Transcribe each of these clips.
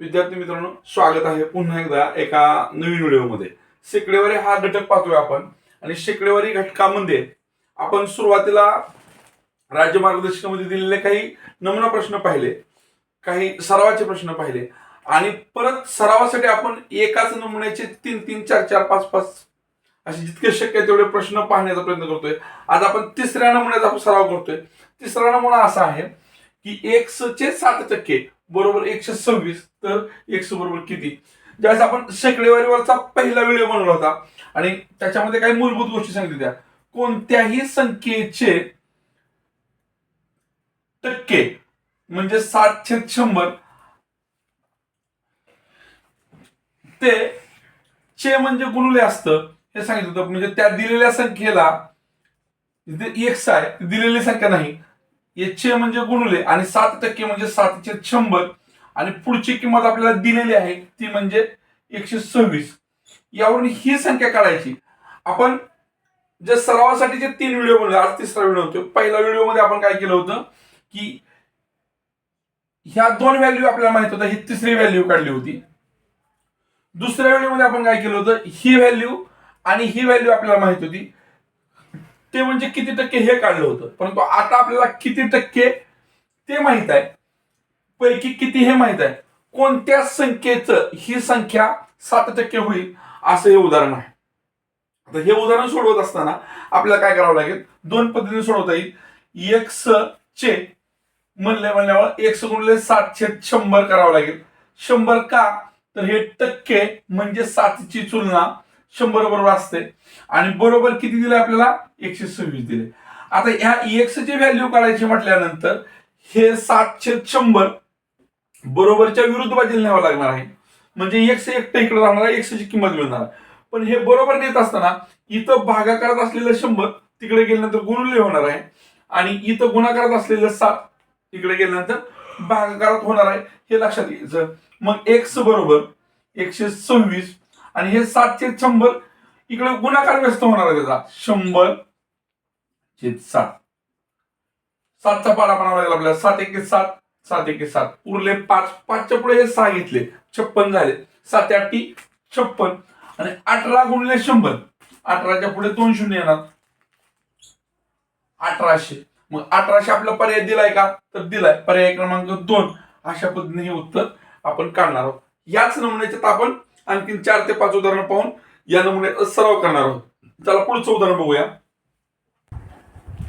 विद्यार्थी मित्रांनो स्वागत आहे पुन्हा एकदा एका नवीन व्हिडिओमध्ये. शेकडेवारी हा घटक पाहतोय आपण. आणि शेकडेवारी घटकामध्ये आपण सुरुवातीला राज्य मार्गदर्शनामध्ये दिलेले काही नमुना प्रश्न पाहिले काही सरावाचे प्रश्न पाहिले. आणि परत सरावासाठी आपण एकाच नमुन्याचे तीन तीन चार चार पाच पाच असे जितके शक्य आहे तेवढे प्रश्न पाहण्याचा प्रयत्न करतोय. आज आपण तिसऱ्या नमुन्याचा आपण सराव करतोय. तिसरा नमुना असा आहे की एक चे सात टक्के बरोबर एकशे सव्वीस तर एक्स बरोबर किती? ज्यावेळेस आपण शेकडेवारीवरचा पहिला व्हिडिओ बनवला होता आणि त्याच्यामध्ये काही मूलभूत गोष्टी सांगितल्या कोणत्याही संख्येचे टक्के म्हणजे सातशे शंभर ते चे म्हणजे गुणुले असतं हे सांगितलं होतं. म्हणजे त्या दिलेल्या संख्येला एक्स आहे दिलेली संख्या नाही. एकशे म्हणजे गुणुले आणि सात टक्के म्हणजे सातशे शंभर. आणि पुढची किंमत आपल्याला दिलेली आहे ती म्हणजे एकशे सव्वीस. यावरून ही संख्या काढायची. आपण जे सरावासाठी जे तीन व्हिडिओ बनवले आज तिसरा व्हिडिओ होतो पहिल्या व्हिडिओमध्ये आपण काय केलं होतं की ह्या दोन व्हॅल्यू आपल्याला माहीत होता ही तिसरी व्हॅल्यू काढली होती. दुसऱ्या व्हिडिओमध्ये आपण काय केलं होतं ही व्हॅल्यू आणि ही व्हॅल्यू आपल्याला माहीत होती. ते म्हणजे किती टक्के हे काढलं होतं. परंतु आता आपल्याला किती टक्के ते माहीत आहे. पैकी किती हे माहीत आहे. कोणत्या संख्येचं ही संख्या सात टक्के होईल असं हे उदाहरण आहे. आता हे उदाहरण सोडवत असताना आपल्याला काय करावं लागेल? दोन पद्धतीने सोडवता येईल. एक्स चे म्हणले म्हणल्यावर एक्स गुणले सातशे शंभर करावं लागेल. शंभर का? तर हे टक्के म्हणजे सातची तुलना शंभर बरोबर असते. आणि बरोबर किती दिले आपल्याला? एकशे सव्वीस दिले. आता ह्या एक्सची व्हॅल्यू काढायची म्हटल्यानंतर हे सातशे शंभर बरोबरच्या विरुद्ध बाजूला न्यावं लागणार आहे. म्हणजे एकशे एकटं इकडे राहणार आहे एकशेची किंमत मिळणार आहे. पण हे बरोबर नेत असताना इथं भागाकारात असलेलं शंभर तिकडे गेल्यानंतर गुणुले होणार आहे. आणि इथं गुणाकारात असलेलं सात तिकडे गेल्यानंतर भागाकारात होणार आहे. हे लक्षात घ्यायचं. मग एक्स बरोबर एकशे सव्वीस आणि हे सातशे शंभर इकडे गुणाकार व्यस्त होणार आहे त्याचा. शंभर छेद सात. सातचा पाडा म्हणावा लागेल आपल्याला. सात एक सात सात एक सात. उरले पाच. पाचच्या पुढे हे सहा घेतले. छप्पन झाले. सात आठी छप्पन. आणि अठरा गुणले शंभर. अठराच्या पुढे दोन शून्य येणार. अठराशे. मग अठराशे आपला पर्याय दिलाय का? तर दिलाय. पर्याय क्रमांक दोन. अशा पद्धतीने हे उत्तर आपण काढणार आहोत. याच नमुन्याच्यात आपण आणखीन चार ते पाच उदाहरणं पाहून या नमुन्याचा सराव करणार आहोत. चला पुढचं उदाहरण बघूया.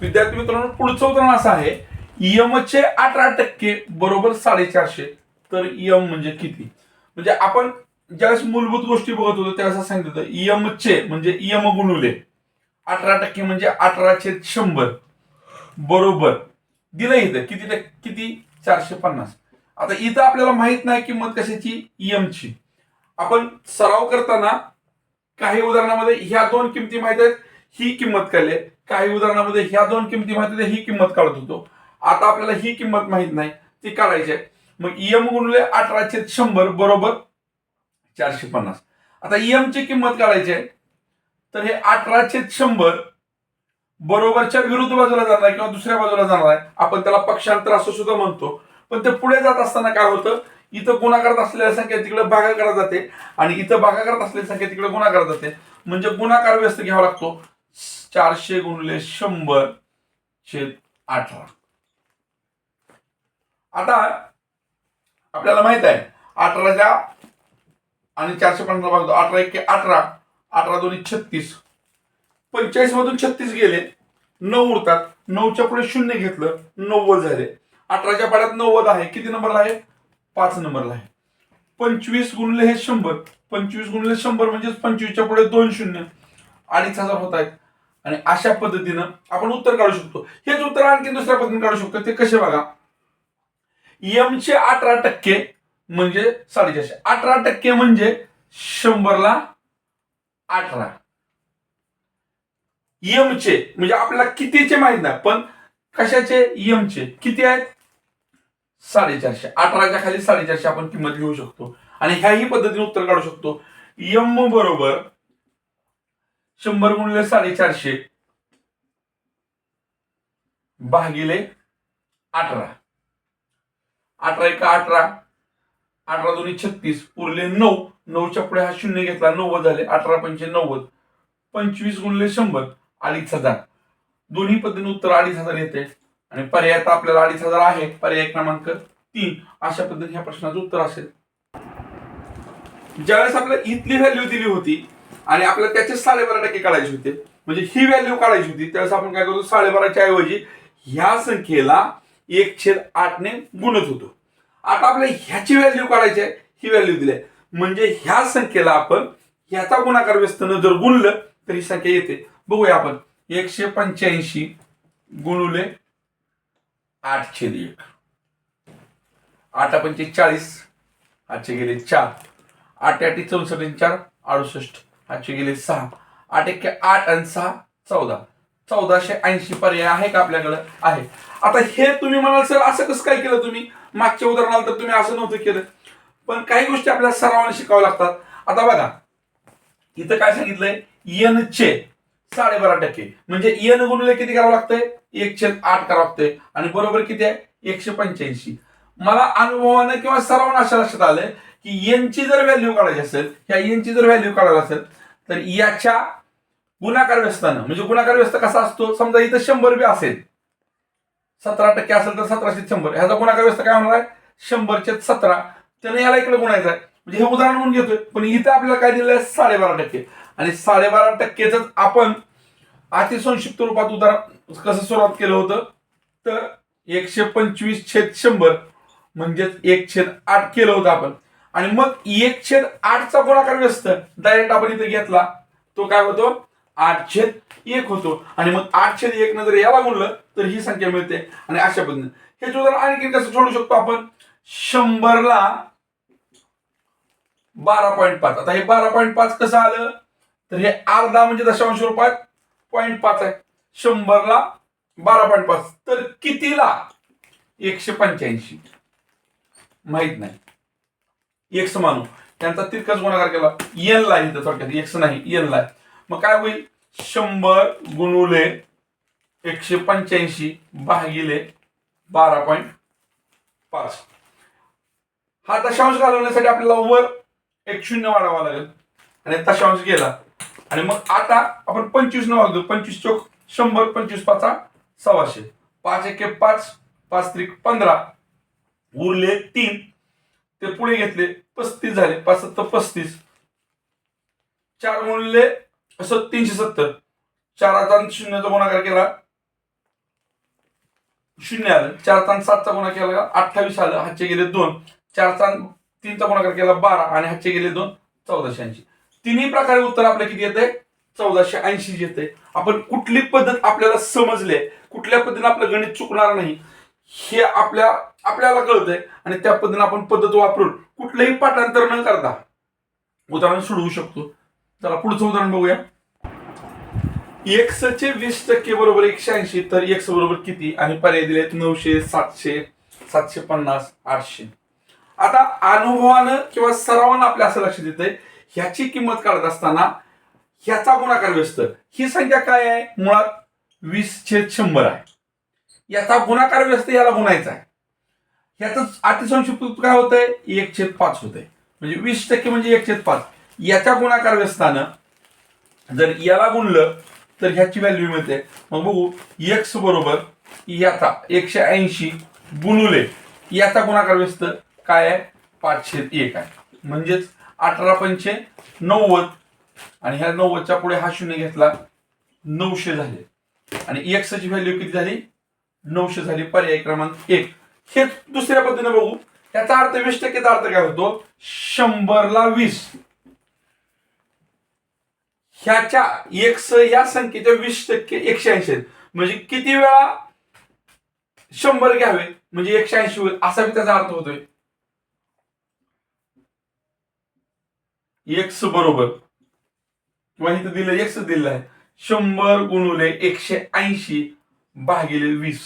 विद्यार्थी मित्रांनो पुढचं उदाहरण असं आहे. यमचे अठरा टक्के बरोबर साडेचारशे. तर यम म्हणजे किती? म्हणजे आपण ज्यावेळेस मूलभूत गोष्टी बघत होतो त्यावेळेस असं सांगितलं होतं यमचे म्हणजे यम गुणुले. अठरा टक्के म्हणजे अठराशे शंभर. बरोबर. दिलं इथं किती टक्के किती? चारशे पन्नास. आता इथं आपल्याला माहीत नाही किंमत कशाची ची आपण सराव करताना काही उदाहरणामध्ये ह्या दोन किमती माहीत आहेत ही किंमत काढली आहे. काही उदाहरणामध्ये ह्या दोन किमती माहीत आहेत ही किंमत काढत होतो. आता आपल्याला ही किंमत माहीत नाही ती काढायची आहे. मग इएम गुणले अठराशे शंभर बरोबर चारशे पन्नास. आता EM ची किंमत काढायची आहे तर हे अठराशे शंभर बरोबरच्या विरुद्ध बाजूला जाणार आहे किंवा दुसऱ्या बाजूला जाणार आहे. आपण त्याला पक्षांतर असं सुद्धा म्हणतो. पण ते पुढे जात असताना काय होतं इथं गुणाकारात असलेल्या संख्या तिकडे भागाकारात जाते आणि इथं भागाकारात असलेली संख्या तिकडे गुणाकारात जाते. म्हणजे गुणाकार व्यस्त घ्यावा लागतो. चारशे गुणले शंभर छेद अठरा. आता आपल्याला माहीत आहे अठराच्या आणि चारशे पन्नास भागतो अठरा एक अठरा अठरा दोन्ही छत्तीस. पंचेचाळीस मधून छत्तीस गेले नऊ उरतात. नऊच्या पुढे शून्य घेतलं नव्वद झाले. अठराच्या पाड्यात नव्वद आहे. किती नंबरला आहे? पाच नंबरला आहे. पंचवीस गुणले हे शंभर. पंचवीस गुणले शंभर म्हणजे पंचवीसच्या पुढे दोन शून्य. अडीच हजार होत आहेत. आणि अशा पद्धतीनं आपण उत्तर काढू शकतो. हेच उत्तर आणखी दुसऱ्या पद्धतीने काढू शकतो. ते कसे बघा? एमचे अठरा टक्के म्हणजे साडेचारशे. अठरा टक्के म्हणजे शंभरला अठरा. एमचे चे म्हणजे आपल्याला कितीचे माहीत नाही पण कशाचे? एमचे किती आहेत? साडेचारशे. अठराच्या खाली साडेचारशे आपण किंमत घेऊ शकतो. आणि ह्याही पद्धतीने उत्तर काढू शकतो. यम बरोबर शंभर गुणिले साडेचारशे भागिले अठरा. अठरा एका अठरा. अठरा दोन्ही छत्तीस. उरले नऊ. नऊच्या पुढे हा शून्य घेतला. नव्वद झाले. अठरा पंचे नव्वद. पंचवीस गुणले शंभर. अडीच हजार. दोन्ही पद्धतीने उत्तर अडीच हजार येते. आणि पर्याय आता आपल्याला अडीच हजार आहे पर्याय क्रमांक तीन. अशा पद्धतीने ह्या प्रश्नाचं उत्तर असेल. ज्यावेळेस आपल्याला इथली व्हॅल्यू दिली होती आणि आपल्याला त्याचे साडेबारा टक्के काढायचे होते म्हणजे ही व्हॅल्यू काढायची होती त्यावेळेस आपण काय करतो? साडेबाराच्या ऐवजी ह्या संख्येला एक छेद आठने गुणत होतो. आता आपल्याला ह्याची व्हॅल्यू काढायची आहे ही व्हॅल्यू दिली आहे. म्हणजे ह्या संख्येला आपण ह्याचा गुणाकार व्यस्तनं जर गुणलं तर ही संख्या येते. बघूया आपण. एकशे पंच्याऐंशी गुणुले आठ छेद एक आठ पंचे चाळीस आठशे गेले चार. आठ आठ चौसष्ट चार अडुसष्ट. आठशे गेले सहा. आठ एक आठ आणि सहा चौदा. चौदाशे ऐंशी पर्याय आहे का आपल्याकडं? आहे. आता हे तुम्ही म्हणाल सर असं कसं काय केलं तुम्ही? मागच्या उदाहरणाला तर तुम्ही असं नव्हतं केलं. पण काही गोष्टी आपल्याला सरावाने शिकाव्या लागतात. आता बघा इथं काय सांगितलंय? एन चे. साडेबारा टक्के. म्हणजे एन गुणले किती करावं लागतंय? एकशे आठ करावं लागतंय. आणि बरोबर किती आहे? एकशे पंच्याऐंशी. मला अनुभवानं किंवा सर्वांना अशा लक्षात आलंय की एनची जर व्हॅल्यू काढायची असेल ह्या एनची जर व्हॅल्यू काढायला असेल तर याच्या गुणाकार व्यस्तानं म्हणजे गुणाकार व्यस्त कसा असतो? समजा इथं शंभर बी असेल सतरा टक्के असेल तर सतराशे शंभर. ह्याचा गुणाकार व्यस्त काय होणार आहे? शंभरचे सतरा. त्याने याला इकडे गुणायचं आहे म्हणजे हे उदाहरण म्हणून घेतोय पण इथं आपल्याला काय दिलं आहे साडेबारा टक्के. आणि साडेबारा टक्केच आपण अतिसंक्षिप्त रूपात उदाहरण कसं सुरुवात केलं होतं? तर एकशे पंचवीस छेद शंभर म्हणजेच एक छेद आठ केलं होतं आपण. आणि मग एक छेद आठचा गुणाकार व्यस्त डायरेक्ट आपण इथे घेतला. तो काय होतो? आठ छेद एक होतो. आणि मग आठ छेद एक जर याला गुणलं तर ही संख्या मिळते. आणि अशा पद्धतीने. हे उदाहरण आणखी कसं सोडू शकतो आपण? शंभरला बारा पॉईंट पाच. आता हे बारा पॉईंट पाच कसं आलं? तर हे अर्धा म्हणजे दशांश रुपयात पॉईंट पाच आहे. शंभरला बारा पॉईंट पाच. तर कितीला? एकशे पंच्याऐंशी. माहीत नाही. एक मानू. त्यांचा तितकाच गुणाकार केला. एन ला इथं थोडक्यात. एक्स नाही. एन ला मग काय होईल? शंभर गुणुले एकशे पंच्याऐंशी भागिले बारा पॉईंट पाच. हा दशांश घालवण्यासाठी आपल्याला वर एक शून्य वाढावा लागेल. आणि दशांश गेला. आणि मग आता आपण पंचवीस न वागतो पंचवीस चौक शंभर पंचवीस पाचा सव्वाशे. पाच एके पाच पाच त्रिक पंधरा. उरले तीन. ते पुढे घेतले पस्तीस झाले. पाच सत्तर पस्तीस. चार उरले असं तीनशे सत्तर. चार आणि शून्याचा गुणाकार केला. शून्य आलं. चार तान सातचा गुणा केला अठ्ठावीस आलं. हातचे गेले दोन. चार तान तीनचा गुणाकार केला बारा आणि हातचे गेले दोन. चौदाशे ऐंशी. तिन्ही प्रकारे उत्तर आपलं किती येते चौदाशे ऐंशी येते आपण कुठली पद्धत आपल्याला समजले कुठल्या पद्धतीने आपलं गणित चुकणार नाही हे आपल्या आपल्याला कळतंय आणि त्या पद्धतीने आपण पद्धत वापरून कुठलंही पाठांतर न करता उदाहरण सोडवू शकतो. चला पुढचं उदाहरण बघूया. एक्सचे वीस टक्के बरोबर एकशे ऐंशी तर एक्स बरोबर किती? आणि पर्याय दिलेत नऊशे सातशे सातशे पन्नास आठशे. आता अनुभवानं किंवा सरावानं आपल्या असं लक्षात येतंय ह्याची किंमत काढत असताना ह्याचा गुणाकार व्यस्त. ही संख्या काय आहे? मुळात वीस छेद शंभर आहे. याचा गुणाकार व्यस्त याला गुणायचा आहे. ह्याचं अतिसंक्षिप्त काय होतंय? एक छेद पाच होतंय. म्हणजे वीस टक्के म्हणजे एक छेद पाच. याच्या गुणाकार व्यस्तानं जर याला गुणलं तर ह्याची व्हॅल्यू मिळते. मग बघू एक्स बरोबर याचा एकशे ऐंशी गुणुले याचा गुणाकार व्यस्त काय आहे? पाचशे एक आहे. म्हणजेच अठरा पंचे नव्वद. आणि ह्या नव्वदच्या पुढे हा शून्य घेतला नऊशे झाले. आणि एक्सची व्हॅल्यू किती झाली? नऊशे झाली पर्याय क्रमांक एक. हे दुसऱ्या पद्धतीने बघू. याचा अर्थ वीस टक्केचा अर्थ काय होतो? शंभरला वीस. ह्याच्या एक्स या संख्येच्या वीस टक्के एकशे ऐंशी आहेत. म्हणजे किती वेळा शंभर घ्यावे? म्हणजे एकशे ऐंशी होईल. असा बी त्याचा अर्थ होतोय. एक्स बरोबर. किंवा इथं दिलं एक्स दिलेलं आहे शंभर गुणुले एकशे ऐंशी भागिले वीस.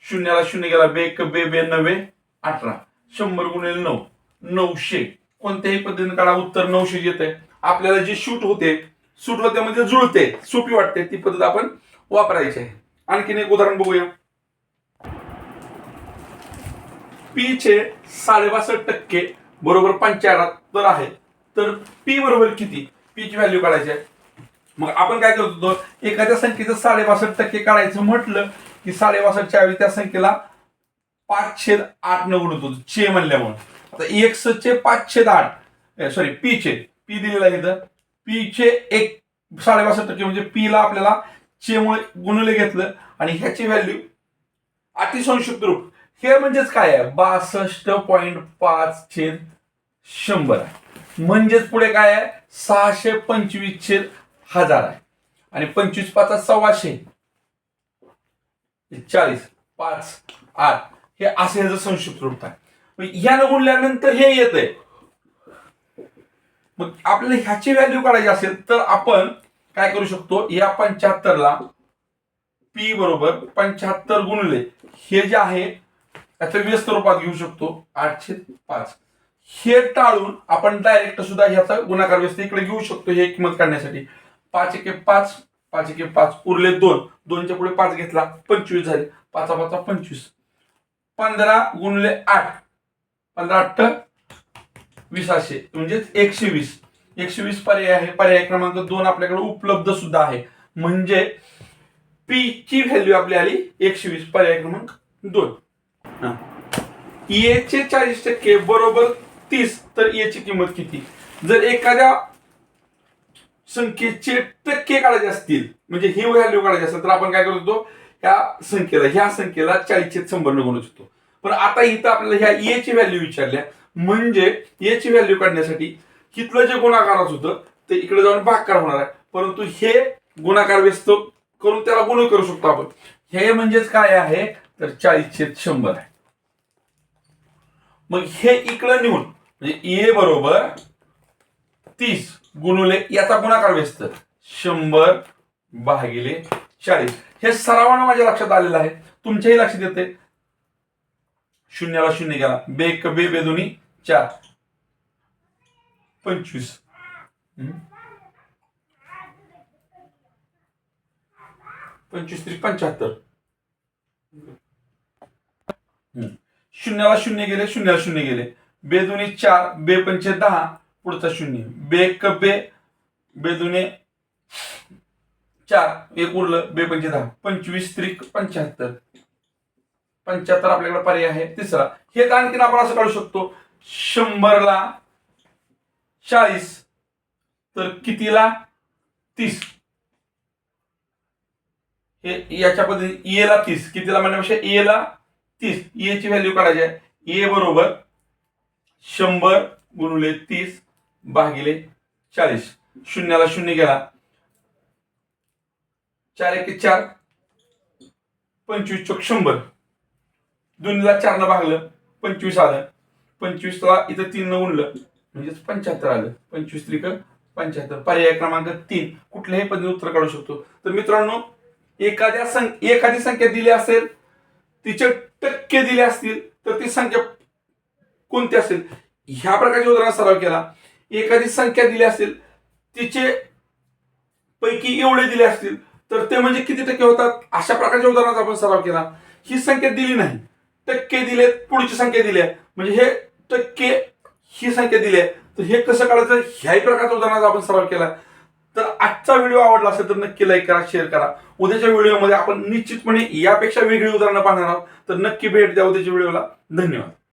शून्याला शून्य गेला बे एक बे बे नव्हे अठरा. शंभर गुणिले नऊ नऊशे. कोणत्याही पद्धतीने काढा उत्तर नऊशे येते आपल्याला जे शूट होते सूट होते म्हणजे जुळते सोपी वाटते ती पद्धत आपण वापरायची आहे. आणखीन एक उदाहरण बघूया. पी चे साडेबासष्ट टक्के बरोबर पंच्याहत्तर आहे. तर पी बरोबर किती? पीची व्हॅल्यू काढायची आहे. मग आपण काय करत होतो? एखाद्या संख्येचं साडेबासष्ट टक्के काढायचं म्हटलं की साडेबासष्टच्या ऐवजी त्या संख्येला पाच छेद आठ न गुणत होतो. चे म्हणल्यामुळे. आता एक्स चे पाच छेद आठ. सॉरी पी चे. पी दिलेला आहे इथं. पी चे एक साडेबासष्ट टक्के म्हणजे पी ला आपल्याला चे मुळे गुणले घेतलं आणि ह्याची व्हॅल्यू अतिसंक्षिप्त रूप. हे म्हणजेच काय आहे? बासष्ट पॉईंट पाच छेद शंभर आहे. म्हणजेच पुढे काय आहे? सहाशे पंचवीस छेद हजार आहे. आणि पंचवीस पाच सव्वाशे. चाळीस पाच आठ. हे असे ह्याचं संक्षिप्त रूप आहे. यानं ह्यानं गुणल्यानंतर हे येतंय. मग आपल्याला ह्याची व्हॅल्यू काढायची असेल तर आपण काय करू शकतो? या पंच्याहत्तरला पी बरोबर पंच्याहत्तर गुणले. हे जे आहे त्याचं व्यस्त रूपात घेऊ शकतो. आठशे पाच. हे टाळून आपण डायरेक्ट सुद्धा ह्याचा गुणाकार व्यस्त इकडे घेऊ शकतो हे किंमत काढण्यासाठी. पाच एके पाच पाच एके पाच उरले दोन. दोनच्या पुढे पाच घेतला पंचवीस झाले. पाचा पाचा पंचवीस. पंधरा गुणले आठ. पंधरा अठ्ठ वीसाशे. म्हणजेच एकशे वीस एकशे वीस पर्याय आहे. पर्याय क्रमांक दोन आपल्याकडे उपलब्ध सुद्धा आहे. म्हणजे पी ची व्हॅल्यू आपली आली एकशे वीस पर्याय क्रमांक दोन. ए चे चाळीस टक्के बरोबर तीस तर ए ची किंमत किती? जर एखाद्या संख्येचे टक्के काढायचे असतील म्हणजे ही व्हॅल्यू काढायची असेल तर आपण काय करतो ह्या संख्येला ह्या संख्येला चाळीसशे शंभर न गुणू शकतो पण आता इथं आपल्याला ह्या ए ची व्हॅल्यू विचारल्या. म्हणजे ए ची व्हॅल्यू काढण्यासाठी इथलं जे गुणाकाराच होतं ते इकडे जाऊन भागकार होणार आहे. परंतु हे गुणाकार व्यस्त करून त्याला गुण करू शकतो आपण. हे म्हणजेच काय आहे? तर चाळीसशे शंभर आहे. मग हे इकडं नेऊन म्हणजे ए बरोबर तीस गुणुले याचा गुणाकार व्यस्त. शंभर भागिले चाळीस. हे सरावानं माझ्या लक्षात आलेलं आहे. तुमच्याही लक्षात येते शून्याला शून्य गेला. बे बे बे दोन्ही चार. पंचवीस. पंचवीस त्रिक पंच्याहत्तर. हम्म. शून्याला शून्य गेले शून्याला शून्य गेले. बे दुने चार बे पंचे दहा पुढचा शून्य. बे एक बे बे चार एक उरलं बे पंचे दहा. पंचवीस त्रिक पंच्याहत्तर. पंच्याहत्तर आपल्याकडे पर्याय आहे. तिसरा हे तर आणखीन आपण असं काढू शकतो. शंभरला चाळीस तर कितीला? तीस. हे याच्या पद्धतीने ए ला तीस. कितीला म्हणण्यापेक्षा ए ला तीस. ए ची व्हॅल्यू काढायची आहे. ए बरोबर शंभर गुणुले तीस भागिले चाळीस. शून्याला शून्य गेला. चार एक चार. पंचवीस चौक शंभर. दोन्हीला चारनं भागलं पंचवीस आलं. पंचवीसला इथं तीननं न उरलं म्हणजेच पंच्याहत्तर आलं. पंचवीस त्रिक पंच्याहत्तर. पर्याय क्रमांक तीन. कुठल्याही पद्धतीने उत्तर काढू शकतो. तर मित्रांनो एखाद्या सं एखादी संख्या दिली असेल तिचे टक्के दिले असतील तर ती संख्या कोणती असेल? ह्या प्रकारच्या उदाहरण सराव केला. एखादी संख्या दिली असेल तिचे पैकी एवढे दिले असतील तर ते म्हणजे किती टक्के होतात? अशा प्रकारच्या उदाहरणाचा आपण सराव केला. ही संख्या दिली नाही. टक्के दिले पुढची संख्या दिली आहे. म्हणजे हे टक्के ही संख्या दिली आहे. तर हे कसं काढायचं? ह्याही प्रकारच्या उदाहरणाचा आपण सराव केला. तर आजचा व्हिडिओ आवडला असेल तर नक्की लाईक करा शेअर करा. उद्याच्या व्हिडिओमध्ये आपण निश्चितपणे यापेक्षा वेगळी उदाहरणं पाहणार आहोत. तर नक्की भेट द्या उद्याच्या व्हिडिओला. धन्यवाद.